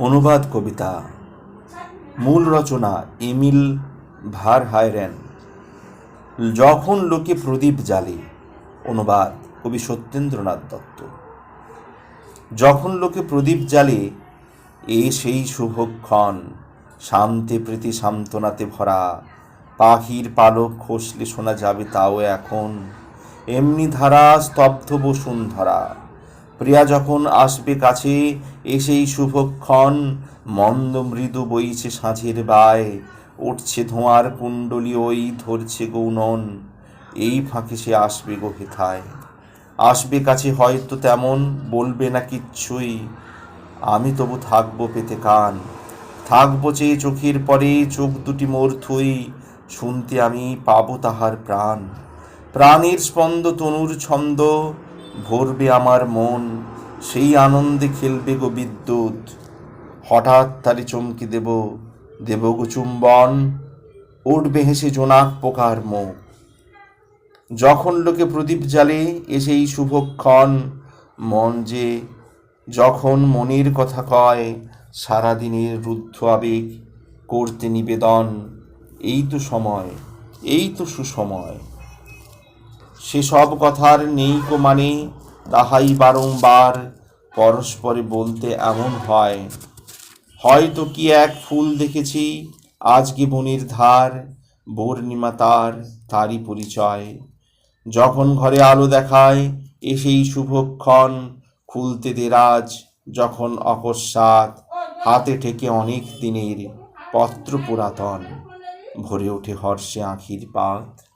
অনুবাদ কবিতা, মূল রচনা এমিল ভারহাইরেন যখন লোকে প্রদীপ জ্বালে, অনুবাদ কবি সত্যেন্দ্রনাথ দত্ত। যখন লোকে প্রদীপ জ্বালে, এ সেই শুভক্ষণ, শান্তি প্রীতি সান্ত্বনাতে ভরা, পাখির পালক খসলে শোনা যাবে তাও এখন, এমনি ধারা স্তব্ধ বসুন্ধরা। প্রিয়া যখন আসবে কাছে, এসেই শুভক্ষণ। মন্দ মৃদু বইছে সাঁঝের বায়, উঠছে ধোঁয়ার কুণ্ডলি ওই, ধরছে গৌনন। এই ফাঁকে সে আসবে গো হেথায়। আসবে কাছে হয়তো তেমন, বলবে না কিচ্ছুই। আমি তবু থাকব পেতে কান। থাকব চেয়ে চোখের পরে, চোখ দুটি মোর থুই, শুনতে আমি পাবো তাহার প্রাণ। প্রাণের স্পন্দ, তনুর ছন্দ ভরবে আমার মন, সেই আনন্দে খেলবে গো বিদ্যুৎ। হঠাৎ তারে চমকে দেব দেব গো চুম্বন, উঠবে হেসে জোনাক পোকার মুখ। যখন লোকে প্রদীপ জ্বালে, এসেই শুভক্ষণ। মন যে যখন মনের কথা কয়, সারাদিনের রুদ্ধ আবেগ করতে নিবেদন। এই তো সময়, এই তো সুসময়। সেসব কথার নেই কো মানে তাহাই বারংবার পরস্পরে বলতে এমন হয়। হয়তো কি এক ফুল দেখেছি আজকে বনের ধার, বর্ণিমা তার, তারই পরিচয়। যখন ঘরে আলো দেখায়, এসেই শুভক্ষণ খুলতে দেরাজ যখন অকস্মাৎ হাতে ঠেকে অনেক দিনের পত্র পুরাতন, ভরে ওঠে হর্ষে আঁখির পাত।